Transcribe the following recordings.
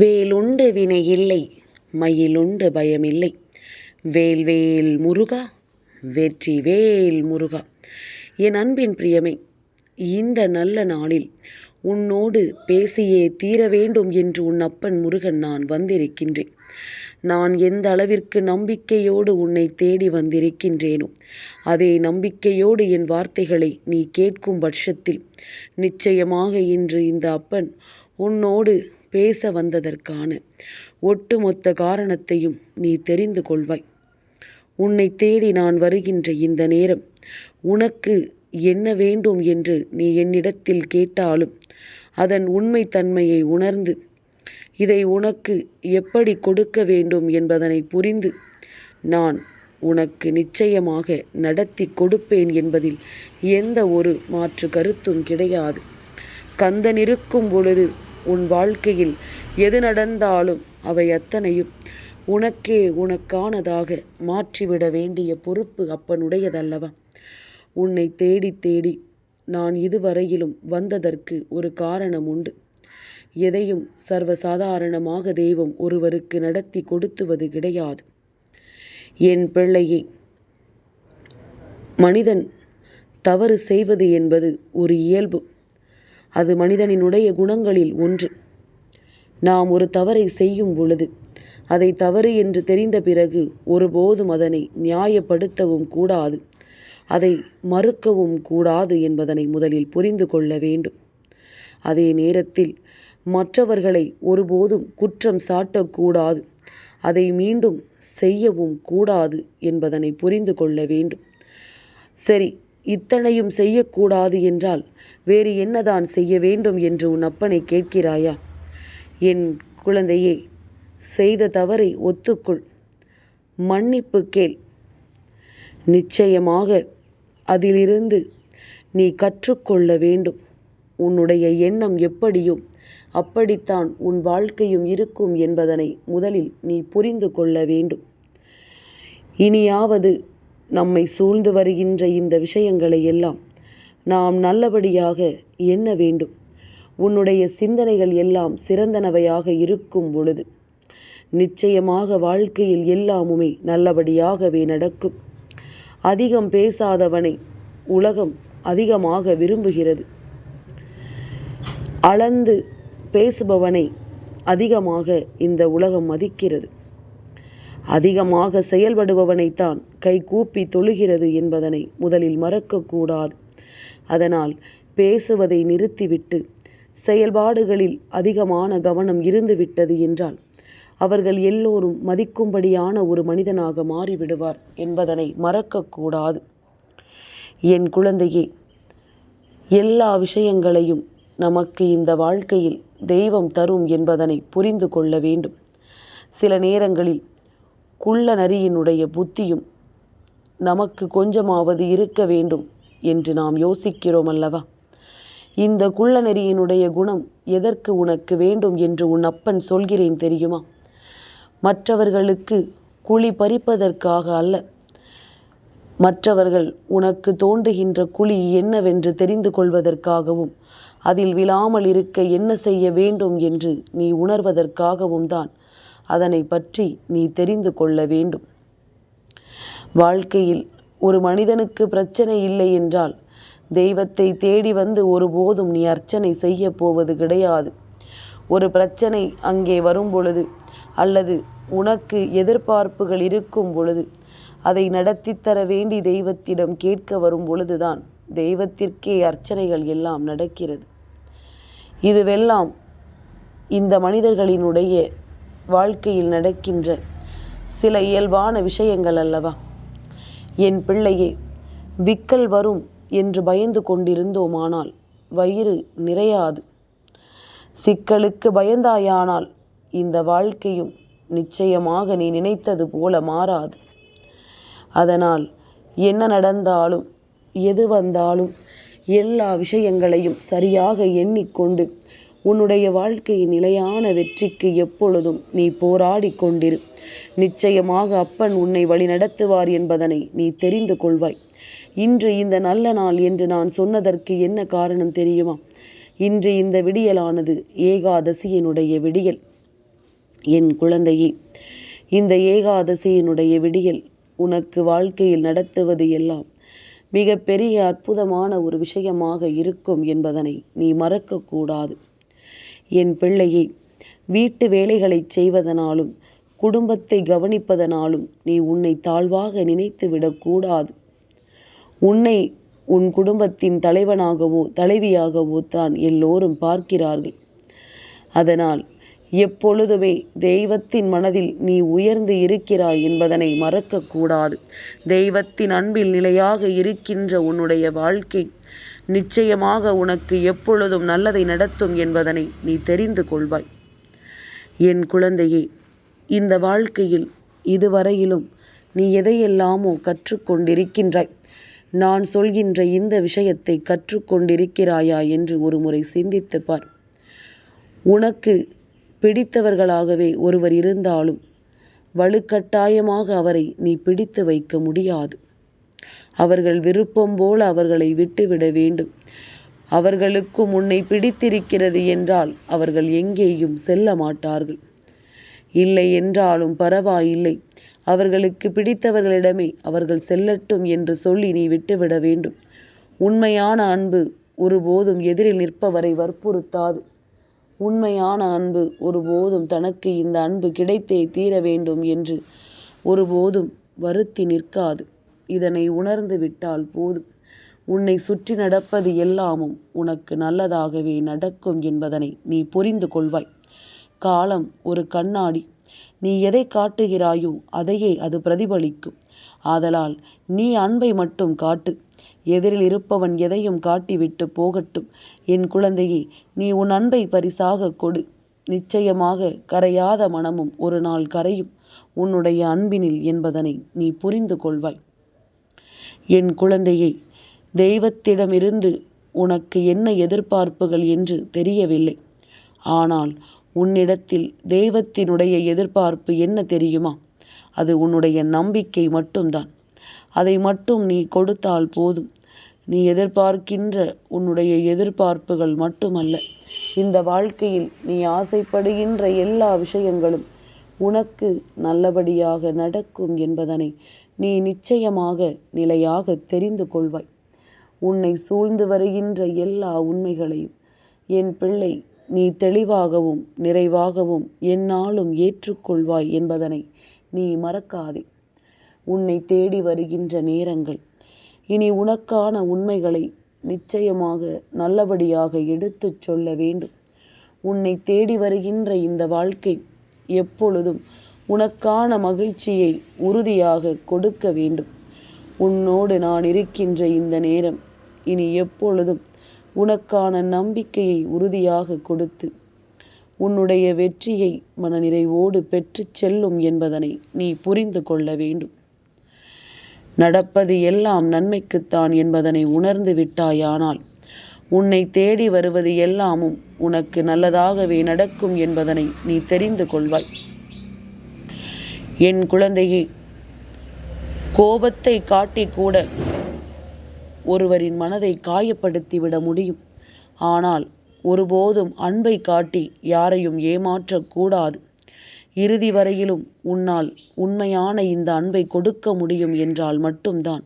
வேலுண்டு வினை இல்லை மயிலுண்டு பயமில்லை. வேல் வேல் முருகா வெற்றி வேல் முருகா. என் அன்பின் பிரியமே இந்த நல்ல நாளில் உன்னோடு பேசியே தீர வேண்டும் என்று உன் அப்பன் முருகன் நான் வந்திருக்கின்றேன். நான் எந்த அளவிற்கு நம்பிக்கையோடு உன்னை தேடி வந்திருக்கின்றேனோ அதே நம்பிக்கையோடு என் வார்த்தைகளை நீ கேட்கும் பட்சத்தில் நிச்சயமாக இன்று இந்த அப்பன் உன்னோடு பேச வந்ததற்கான ஒட்டுமொத்த காரணத்தையும் நீ தெரிந்து கொள்வாய். உன்னை தேடி நான் வருகின்ற இந்த நேரம் உனக்கு என்ன வேண்டும் என்று நீ என்னிடத்தில் கேட்டாலும் அதன் உண்மைத்தன்மையை உணர்ந்து இதை உனக்கு எப்படி கொடுக்க வேண்டும் என்பதனை புரிந்து நான் உனக்கு நிச்சயமாக நடத்தி கொடுப்பேன் என்பதில் எந்த ஒரு மாற்று கருத்தும் கிடையாது. கந்தன் இருக்கும் பொழுது உன் வாழ்க்கையில் எது நடந்தாலும் அவை அத்தனையும் உனக்கே உனக்கானதாக மாற்றிவிட வேண்டிய பொறுப்பு அப்பனுடையதல்லவா? உன்னை தேடி தேடி நான் இதுவரையிலும் வந்ததற்கு ஒரு காரணம் உண்டு. எதையும் சர்வசாதாரணமாக தெய்வம் ஒருவருக்கு நடத்தி கொடுத்துவது கிடையாது. என் பிள்ளையை மனிதன் தவறு செய்வது என்பது ஒரு இயல்பு. அது மனிதனினுடைய குணங்களில் ஒன்று. நாம் ஒரு தவறை செய்யும் பொழுது அதை தவறு என்று தெரிந்த பிறகு ஒருபோதும் அதனை நியாயப்படுத்தவும் கூடாது. அதை மறுக்கவும் கூடாது என்பதனை முதலில் புரிந்து கொள்ள வேண்டும். அதே நேரத்தில் மற்றவர்களை ஒருபோதும் குற்றம் சாட்டக்கூடாது. அதை மீண்டும் செய்யவும் கூடாது என்பதனை புரிந்து கொள்ள வேண்டும். சரி இத்தனையும் செய்யக்கூடாது என்றால் வேறு என்னதான் செய்ய வேண்டும் என்று உன் அப்பனை கேட்கிறாயா? என் குழந்தையே செய்த தவறை ஒத்துக்கொள். மன்னிப்பு கேள். நிச்சயமாக அதிலிருந்து நீ கற்றுக்கொள்ள வேண்டும். உன்னுடைய எண்ணம் எப்படியும் அப்படித்தான் உன் வாழ்க்கையும் இருக்கும் என்பதனை முதலில் நீ புரிந்து கொள்ள வேண்டும். இனியாவது நம்மை சூழ்ந்து வருகின்ற இந்த விஷயங்களை எல்லாம் நாம் நல்லபடியாக எண்ண வேண்டும். உன்னுடைய சிந்தனைகள் எல்லாம் சிறந்தனவையாக இருக்கும் பொழுது நிச்சயமாக வாழ்க்கையில் எல்லாமுமே நல்லபடியாகவே நடக்கும். அதிகம் பேசாதவனை உலகம் அதிகமாக விரும்புகிறது. அளந்து பேசுபவனை அதிகமாக இந்த உலகம் மதிக்கிறது. அதிகமாக செயல்படுபவனைத்தான் கை கூப்பி தொழுகிறது என்பதனை முதலில் மறக்கக்கூடாது. அதனால் பேசுவதை நிறுத்திவிட்டு செயல்பாடுகளில் அதிகமான கவனம் இருந்துவிட்டது என்றால் அவர்கள் எல்லோரும் மதிக்கும்படியான ஒரு மனிதனாக மாறிவிடுவார் என்பதனை மறக்கக்கூடாது. என் குழந்தையே எல்லா விஷயங்களையும் நமக்கு இந்த வாழ்க்கையில் தெய்வம் தரும் என்பதனை புரிந்து கொள்ள வேண்டும். சில நேரங்களில் குள்ள நரியினுடைய புத்தியும் நமக்கு கொஞ்சமாவது இருக்க வேண்டும் என்று நாம் யோசிக்கிறோம் அல்லவா இந்த குள்ளநெறியினுடைய குணம் எதற்கு உனக்கு வேண்டும் என்று உன் அப்பன் சொல்கிறேன் தெரியுமா? மற்றவர்களுக்கு குழி பறிப்பதற்காக அல்ல. மற்றவர்கள் உனக்கு தோன்றுகின்ற குழி என்னவென்று தெரிந்து கொள்வதற்காகவும் அதில் விழாமல் இருக்க என்ன செய்ய வேண்டும் என்று நீ உணர்வதற்காகவும் தான் அதனை பற்றி நீ தெரிந்து கொள்ள வேண்டும். வாழ்க்கையில் ஒரு மனிதனுக்கு பிரச்சனை இல்லை என்றால் தெய்வத்தை தேடி வந்து ஒருபோதும் நீ அர்ச்சனை செய்ய போவது கிடையாது. ஒரு பிரச்சனை அங்கே வரும் பொழுது அல்லது உனக்கு எதிர்பார்ப்புகள் இருக்கும் பொழுது அதை நடத்தித்தர தர வேண்டி தெய்வத்திடம் கேட்க வரும் பொழுதுதான் தெய்வத்திற்கே அர்ச்சனைகள் எல்லாம் நடக்கிறது. இதுவெல்லாம் இந்த மனிதர்களினுடைய வாழ்க்கையில் நடக்கின்ற சில இயல்பான விஷயங்கள் அல்லவா? என் பிள்ளையே விக்கல் வரும் என்று பயந்து கொண்டிருந்தோமானால் வயிறு நிறையாது. சிக்கலுக்கு பயந்தாயானால் இந்த வாழ்க்கையும் நிச்சயமாக நீ நினைத்தது போல மாறாது. அதனால் என்ன நடந்தாலும் எது வந்தாலும் எல்லா விஷயங்களையும் சரியாக எண்ணிக்கொண்டு உன்னுடைய வாழ்க்கையின் நிலையான வெற்றிக்கு எப்பொழுதும் நீ போராடி கொண்டிரு. நிச்சயமாக அப்பன் உன்னை வழி நடத்துவார் என்பதனை நீ தெரிந்து கொள்வாய். இன்று இந்த நல்ல நாள் என்று நான் சொன்னதற்கு என்ன காரணம் தெரியுமா? இன்று இந்த விடியலானது ஏகாதசியினுடைய விடியல். என் குழந்தையே இந்த ஏகாதசியினுடைய விடியல் உனக்கு வாழ்க்கையில் நடத்துவது எல்லாம் மிகப்பெரிய அற்புதமான ஒரு விஷயமாக இருக்கும் என்பதனை நீ மறக்கக்கூடாது. என் பிள்ளையை வீட்டு வேலைகளை செய்வதனாலும் குடும்பத்தை கவனிப்பதனாலும் நீ உன்னை தாழ்வாக நினைத்து விடக்கூடாது. உன்னை உன் குடும்பத்தின் தலைவனாகவோ தலைவியாகவோ தான் எல்லோரும் பார்க்கிறார்கள். அதனால் எப்பொழுதுமே தெய்வத்தின் மனதில் நீ உயர்ந்து இருக்கிறாய் என்பதனை மறக்கக்கூடாது. தெய்வத்தின் அன்பில் நிலையாக இருக்கின்ற உன்னுடைய வாழ்க்கை நிச்சயமாக உனக்கு எப்பொழுதும் நல்லதை நடத்தும் என்பதனை நீ தெரிந்து கொள்வாய். என் குழந்தையே இந்த வாழ்க்கையில் இதுவரையிலும் நீ எதையெல்லாமோ கற்றுக்கொண்டிருக்கின்றாய். நான் சொல்கின்ற இந்த விஷயத்தை கற்றுக்கொண்டிருக்கிறாயா என்று ஒரு முறை சிந்தித்து பார். உனக்கு பிடித்தவர்களாகவே ஒருவர் இருந்தாலும் வலுக்கட்டாயமாக அவரை நீ பிடித்து வைக்க முடியாது. அவர்கள் விருப்பம் போல் அவர்களை விட்டுவிட வேண்டும். அவர்களுக்கும் உன்னை பிடித்திருக்கிறது என்றால் அவர்கள் எங்கேயும் செல்ல மாட்டார்கள். இல்லை என்றாலும் பரவாயில்லை. அவர்களுக்கு பிடித்தவர்களிடமே அவர்கள் செல்லட்டும் என்று சொல்லி நீ விட்டுவிட வேண்டும். உண்மையான அன்பு ஒருபோதும் எதிரில் நிற்பவரை வற்புறுத்தாது. உண்மையான அன்பு ஒருபோதும் தனக்கு இந்த அன்பு கிடைத்தே தீர வேண்டும் என்று ஒருபோதும் வருத்தி நிற்காது. இதனை உணர்ந்து விட்டால் போதும். உன்னை சுற்றி நடப்பது எல்லாமும் உனக்கு நல்லதாகவே நடக்கும் என்பதனை நீ புரிந்து கொள்வாய். காலம் ஒரு கண்ணாடி. நீ எதை காட்டுகிறாயோ அதையே அது பிரதிபலிக்கும். ஆதலால் நீ அன்பை மட்டும் காட்டு. எதிரில் இருப்பவன் எதையும் காட்டிவிட்டு போகட்டும். என் குழந்தையே நீ உன் அன்பை பரிசாக கொடு. நிச்சயமாக கரையாத மனமும் ஒரு நாள் கரையும். உன்னுடைய அன்பினில் என்பதனை நீ புரிந்து கொள்வாய். என் குழந்தையை தெய்வத்திடமிருந்து உனக்கு என்ன எதிர்பார்ப்புகள் என்று தெரியவில்லை. ஆனால் உன்னிடத்தில் தெய்வத்தினுடைய எதிர்பார்ப்பு என்ன தெரியுமா? அது உன்னுடைய நம்பிக்கை மட்டும்தான். அதை மட்டும் நீ கொடுத்தால் போதும். நீ எதிர்பார்க்கின்ற உன்னுடைய எதிர்பார்ப்புகள் மட்டுமல்ல. இந்த வாழ்க்கையில் நீ ஆசைப்படுகின்ற எல்லா விஷயங்களும் உனக்கு நல்லபடியாக நடக்கும் என்பதனை நீ நிச்சயமாக நிலையாக தெரிந்து கொள்வாய். உன்னை சூழ்ந்து வருகின்ற எல்லா உண்மைகளையும் என் பிள்ளை நீ தெளிவாகவும் நிறைவாகவும் என்னாலும் ஏற்றுக்கொள்வாய் என்பதனை நீ மறக்காதே. உன்னை தேடி வருகின்ற நேரங்கள் இனி உனக்கான உண்மைகளை நிச்சயமாக நல்லபடியாக எடுத்துச் சொல்ல வேண்டும். உன்னை தேடி வருகின்ற இந்த வாழ்க்கை எப்பொழுதும் உனக்கான மகிழ்ச்சியை உறுதியாக கொடுக்க வேண்டும். உன்னோடு நான் இருக்கின்ற இந்த நேரம் இனி எப்பொழுதும் உனக்கான நம்பிக்கையை உறுதியாக கொடுத்து உன்னுடைய வெற்றியை மனநிறைவோடு பெற்று செல்லும் என்பதனை நீ புரிந்து கொள்ள வேண்டும். நடப்பது எல்லாம் நன்மைக்குத்தான் என்பதனை உணர்ந்து விட்டாயானால் உன்னை தேடி வருவது எல்லாமும் உனக்கு நல்லதாகவே நடக்கும் என்பதனை நீ தெரிந்து கொள்வாய். என் குழந்தையே கோபத்தை காட்டி கூட ஒருவரின் மனதை காயப்படுத்திவிட முடியும். ஆனால் ஒருபோதும் அன்பை காட்டி யாரையும் ஏமாற்றக்கூடாது. இறுதி வரையிலும் உன்னால் உண்மையான இந்த அன்பை கொடுக்க முடியும் என்றால் மட்டும்தான்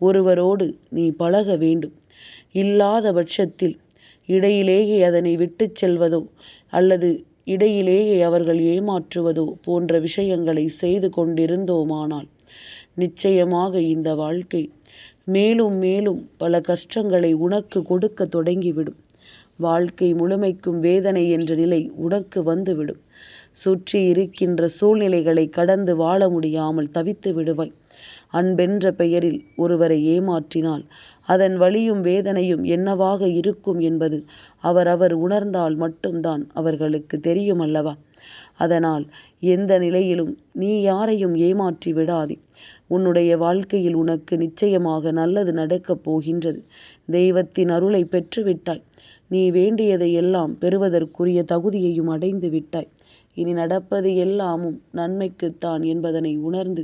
ஒருவரோடு நீ பழக வேண்டும். இல்லாத பட்சத்தில் இடையிலேயே அதனை விட்டுச் செல்வதோ அல்லது இடையிலேயே அவர்கள் ஏமாற்றுவதோ போன்ற விஷயங்களை செய்து கொண்டிருந்தோமானால் நிச்சயமாக இந்த வாழ்க்கை மேலும் மேலும் பல கஷ்டங்களை உனக்கு கொடுக்க தொடங்கிவிடும். வாழ்க்கை முழுமைக்கும் வேதனை என்ற நிலை உனக்கு வந்துவிடும். சுற்றி இருக்கின்ற சூழ்நிலைகளை கடந்து வாழ முடியாமல் தவித்து விடுவாய். அன்பென்ற பெயரில் ஒருவரை ஏமாற்றினால் அதன் வழியும் வேதனையும் என்னவாக இருக்கும் என்பது அவரவர் உணர்ந்தால் மட்டும்தான் அவர்களுக்கு தெரியும் அல்லவா அதனால் எந்த நிலையிலும் நீ யாரையும் ஏமாற்றி விடாதே. உன்னுடைய வாழ்க்கையில் உனக்கு நிச்சயமாக நல்லது நடக்கப் போகின்றது. தெய்வத்தின் அருளை பெற்றுவிட்டாய். நீ வேண்டியதை எல்லாம் பெறுவதற்குரிய தகுதியையும் அடைந்து விட்டாய் இனி நடப்பது எல்லாமும் நன்மைக்குத்தான் என்பதனை உணர்ந்து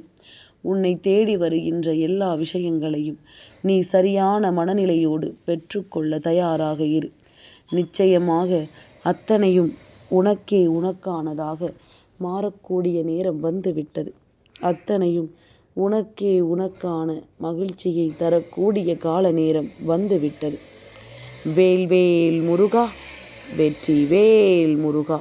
உன்னை தேடி வருகின்ற எல்லா விஷயங்களையும் நீ சரியான மனநிலையோடு பெற்றுக்கொள்ள தயாராக இரு. நிச்சயமாக அத்தனையும் உனக்கே உனக்கானதாக மாறக்கூடிய நேரம் வந்துவிட்டது. அத்தனையும் உனக்கே உனக்கான மகிழ்ச்சியை தரக்கூடிய கால நேரம் வந்துவிட்டது. வேல்வேல் முருகா வெற்றி வேல் முருகா.